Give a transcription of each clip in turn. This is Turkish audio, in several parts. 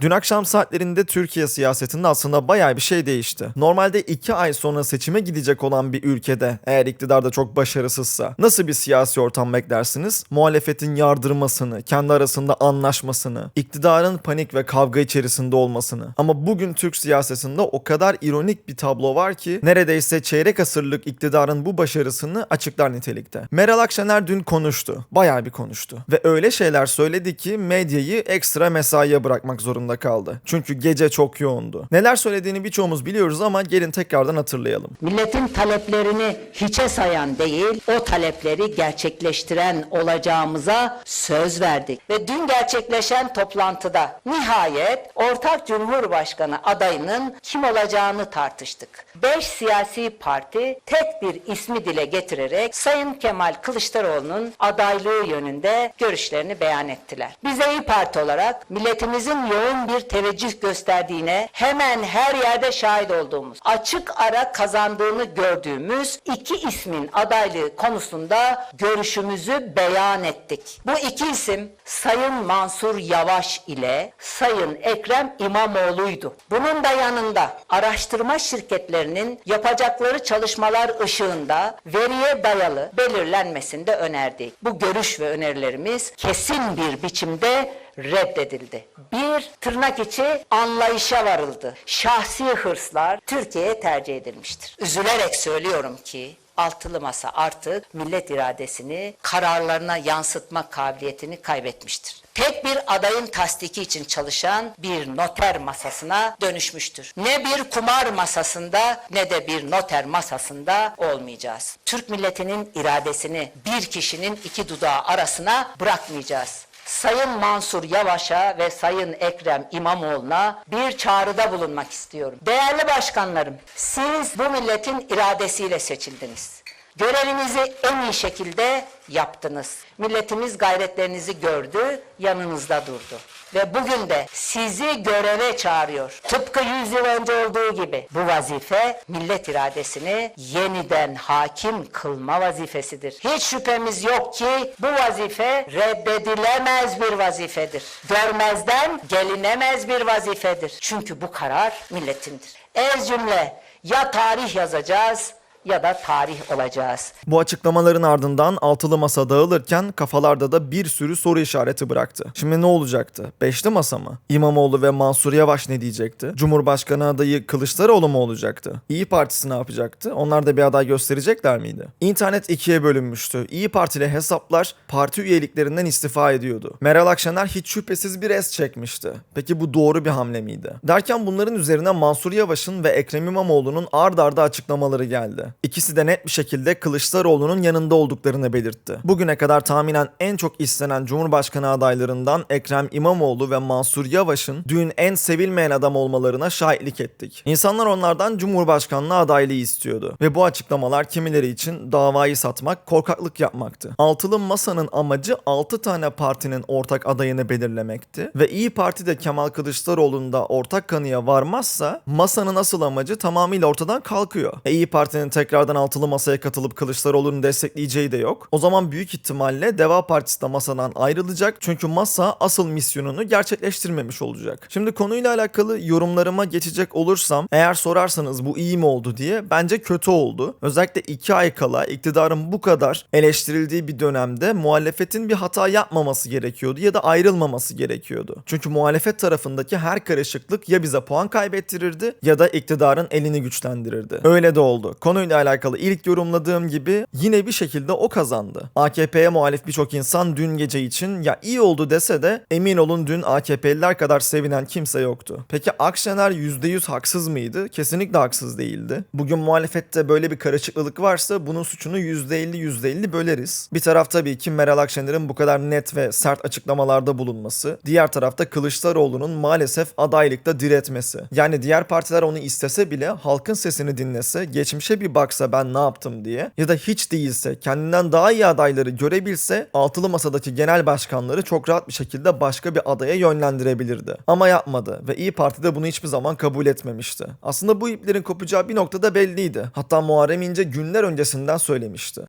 Dün akşam saatlerinde Türkiye siyasetinde aslında bayağı bir şey değişti. Normalde 2 ay sonra seçime gidecek olan bir ülkede eğer iktidarda çok başarısızsa nasıl bir siyasi ortam beklersiniz? Muhalefetin yardırmasını, kendi arasında anlaşmasını, iktidarın panik ve kavga içerisinde olmasını. Ama bugün Türk siyasetinde o kadar ironik bir tablo var ki neredeyse çeyrek asırlık iktidarın bu başarısını açıklar nitelikte. Meral Akşener dün konuştu. Bayağı bir konuştu. Ve öyle şeyler söyledi ki medyayı ekstra mesaiye bırakmak zorunda kaldı. Çünkü gece çok yoğundu. Neler söylediğini birçoğumuz biliyoruz ama gelin tekrardan hatırlayalım. Milletin taleplerini hiçe sayan değil, o talepleri gerçekleştiren olacağımıza söz verdik. Ve dün gerçekleşen toplantıda nihayet ortak Cumhurbaşkanı adayının kim olacağını tartıştık. Beş siyasi parti tek bir ismi dile getirerek Sayın Kemal Kılıçdaroğlu'nun adaylığı yönünde görüşlerini beyan ettiler. Biz İYİ Parti olarak milletimizin yoğun bir teveccüh gösterdiğine hemen her yerde şahit olduğumuz, açık ara kazandığını gördüğümüz iki ismin adaylığı konusunda görüşümüzü beyan ettik. Bu iki isim Sayın Mansur Yavaş ile Sayın Ekrem İmamoğlu'ydu. Bunun da yanında araştırma şirketlerinin yapacakları çalışmalar ışığında veriye dayalı belirlenmesini de önerdik. Bu görüş ve önerilerimiz kesin bir biçimde reddedildi. Bir tırnak içi anlayışa varıldı. Şahsi hırslar Türkiye'ye tercih edilmiştir. Üzülerek söylüyorum ki altılı masa artık millet iradesini kararlarına yansıtma kabiliyetini kaybetmiştir. Tek bir adayın tasdiki için çalışan bir noter masasına dönüşmüştür. Ne bir kumar masasında ne de bir noter masasında olmayacağız. Türk milletinin iradesini bir kişinin iki dudağı arasına bırakmayacağız. Sayın Mansur Yavaş'a ve Sayın Ekrem İmamoğlu'na bir çağrıda bulunmak istiyorum. Değerli başkanlarım, siz bu milletin iradesiyle seçildiniz. Görevinizi en iyi şekilde yaptınız. Milletimiz gayretlerinizi gördü, yanınızda durdu. Ve bugün de sizi göreve çağırıyor. Tıpkı 100 yıl önce olduğu gibi bu vazife millet iradesini yeniden hakim kılma vazifesidir. Hiç şüphemiz yok ki bu vazife reddedilemez bir vazifedir. Görmezden gelinemez bir vazifedir. Çünkü bu karar milletindir. Ez cümle ya tarih yazacağız ya da tarih olacağız. Bu açıklamaların ardından altılı masa dağılırken kafalarda da bir sürü soru işareti bıraktı. Şimdi ne olacaktı? Beşli masa mı? İmamoğlu ve Mansur Yavaş ne diyecekti? Cumhurbaşkanı adayı Kılıçdaroğlu mu olacaktı? İyi Partisi ne yapacaktı? Onlar da bir aday gösterecekler miydi? İnternet ikiye bölünmüştü. İyi Partili hesaplar parti üyeliklerinden istifa ediyordu. Meral Akşener hiç şüphesiz bir es çekmişti. Peki bu doğru bir hamle miydi? Derken bunların üzerine Mansur Yavaş'ın ve Ekrem İmamoğlu'nun ard arda açıklamaları geldi. İkisi de net bir şekilde Kılıçdaroğlu'nun yanında olduklarını belirtti. Bugüne kadar tahminen en çok istenen Cumhurbaşkanı adaylarından Ekrem İmamoğlu ve Mansur Yavaş'ın dün en sevilmeyen adam olmalarına şahitlik ettik. İnsanlar onlardan Cumhurbaşkanlığı adaylığı istiyordu. Ve bu açıklamalar kimileri için davayı satmak, korkaklık yapmaktı. Altılı Masa'nın amacı 6 tane partinin ortak adayını belirlemekti. Ve İyi Parti de Kemal Kılıçdaroğlu'nda ortak kanıya varmazsa masanın asıl amacı tamamıyla ortadan kalkıyor. E, İyi Parti'nin tekrardan altılı masaya katılıp Kılıçdaroğlu'nu destekleyeceği de yok. O zaman büyük ihtimalle Deva Partisi de masadan ayrılacak. Çünkü masa asıl misyonunu gerçekleştirmemiş olacak. Şimdi konuyla alakalı yorumlarıma geçecek olursam eğer sorarsanız bu iyi mi oldu diye bence kötü oldu. Özellikle iki ay kala iktidarın bu kadar eleştirildiği bir dönemde muhalefetin bir hata yapmaması gerekiyordu ya da ayrılmaması gerekiyordu. Çünkü muhalefet tarafındaki her karışıklık ya bize puan kaybettirirdi ya da iktidarın elini güçlendirirdi. Öyle de oldu. Konuyla alakalı ilk yorumladığım gibi yine bir şekilde o kazandı. AKP'ye muhalif birçok insan dün gece için ya iyi oldu dese de emin olun dün AKP'liler kadar sevinen kimse yoktu. Peki Akşener %100 haksız mıydı? Kesinlikle haksız değildi. Bugün muhalefette böyle bir karışıklılık varsa bunun suçunu %50 %50 böleriz. Bir taraf tabii ki Meral Akşener'in bu kadar net ve sert açıklamalarda bulunması. Diğer tarafta Kılıçdaroğlu'nun maalesef adaylıkta diretmesi. Yani diğer partiler onu istese bile halkın sesini dinlese, geçmişe bir baksa ben ne yaptım diye ya da hiç değilse kendinden daha iyi adayları görebilse altılı masadaki genel başkanları çok rahat bir şekilde başka bir adaya yönlendirebilirdi. Ama yapmadı ve İyi Parti de bunu hiçbir zaman kabul etmemişti. Aslında bu iplerin kopacağı bir noktada belliydi. Hatta Muharrem İnce günler öncesinden söylemişti.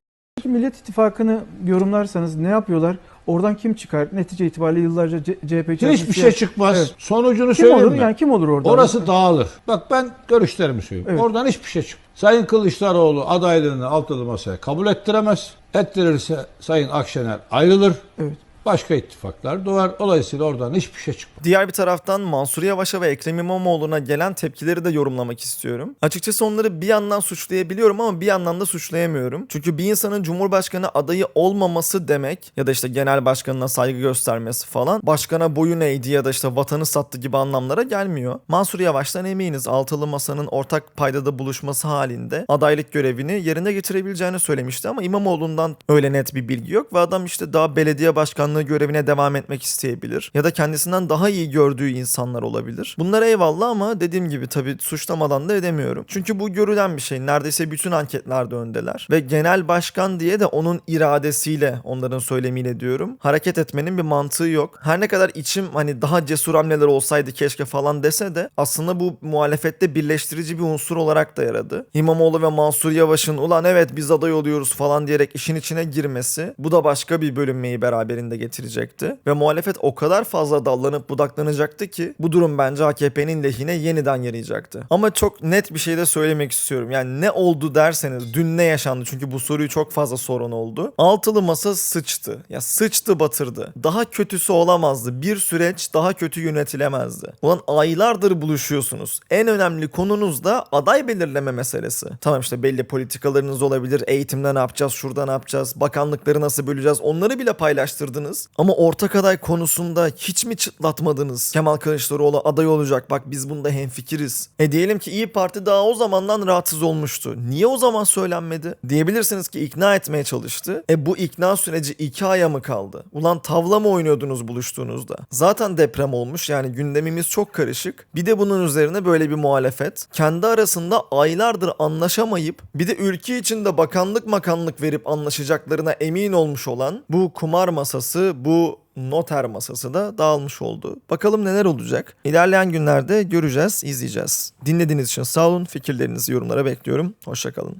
Millet İttifakı'nı yorumlarsanız ne yapıyorlar? Oradan kim çıkar? Netice itibariyle yıllarca C- CHP Hiçbir şey çıkmaz. Evet. Sonucunu Kim söyleyeyim olur? mi? Yani kim olur oradan? Orası dağılır. Bak ben görüşlerimi söyleyeyim. Evet. Oradan hiçbir şey çıkmaz. Sayın Kılıçdaroğlu adaylığını altılı masaya kabul ettiremez. Ettirirse Sayın Akşener ayrılır. Evet. Başka ittifaklar doğar. Dolayısıyla oradan hiçbir şey çıkmaz. Diğer bir taraftan Mansur Yavaş'a ve Ekrem İmamoğlu'na gelen tepkileri de yorumlamak istiyorum. Açıkçası onları bir yandan suçlayabiliyorum ama bir yandan da suçlayamıyorum. Çünkü bir insanın Cumhurbaşkanı adayı olmaması demek ya da işte genel başkanına saygı göstermesi falan başkana boyun eğdi ya da işte vatanı sattı gibi anlamlara gelmiyor. Mansur Yavaş'tan eminiz altılı masanın ortak paydada buluşması halinde adaylık görevini yerine getirebileceğini söylemişti ama İmamoğlu'ndan öyle net bir bilgi yok ve adam işte daha belediye başkanlığı görevine devam etmek isteyebilir ya da kendisinden daha iyi gördüğü insanlar olabilir. Bunlar eyvallah ama dediğim gibi tabii suçlamadan da edemiyorum. Çünkü bu görülen bir şey. Neredeyse bütün anketlerde öndeler ve genel başkan diye de onun iradesiyle onların söylemiyle diyorum. Hareket etmenin bir mantığı yok. Her ne kadar içim hani daha cesur hamleler olsaydı keşke falan dese de aslında bu muhalefette birleştirici bir unsur olarak da yaradı. İmamoğlu ve Mansur Yavaş'ın ulan evet biz aday oluyoruz falan diyerek işin içine girmesi bu da başka bir bölünmeyi beraberinde getirecekti. Ve muhalefet o kadar fazla dallanıp budaklanacaktı ki bu durum bence AKP'nin lehine yeniden yarayacaktı. Ama çok net bir şey de söylemek istiyorum. Yani ne oldu derseniz dün ne yaşandı çünkü bu soruyu çok fazla soran oldu. Altılı masa sıçtı. Ya sıçtı batırdı. Daha kötüsü olamazdı. Bir süreç daha kötü yönetilemezdi. Ulan aylardır buluşuyorsunuz. En önemli konunuz da aday belirleme meselesi. Tamam işte belli politikalarınız olabilir. Eğitimde ne yapacağız, şurada ne yapacağız, bakanlıkları nasıl böleceğiz onları bile paylaştırdınız. Ama ortak aday konusunda hiç mi çıtlatmadınız? Kemal Kılıçdaroğlu aday olacak bak biz bunda hemfikiriz. E diyelim ki İyi Parti daha o zamandan rahatsız olmuştu. Niye o zaman söylenmedi? Diyebilirsiniz ki ikna etmeye çalıştı. E bu ikna süreci iki aya mı kaldı? Ulan tavla mı oynuyordunuz buluştuğunuzda? Zaten deprem olmuş yani gündemimiz çok karışık. Bir de bunun üzerine böyle bir muhalefet. Kendi arasında aylardır anlaşamayıp bir de ülke içinde bakanlık makanlık verip anlaşacaklarına emin olmuş olan bu kumar masası, bu noter masası da dağılmış oldu. Bakalım neler olacak? İlerleyen günlerde göreceğiz, izleyeceğiz. Dinlediğiniz için sağ olun. Fikirlerinizi yorumlara bekliyorum. Hoşçakalın.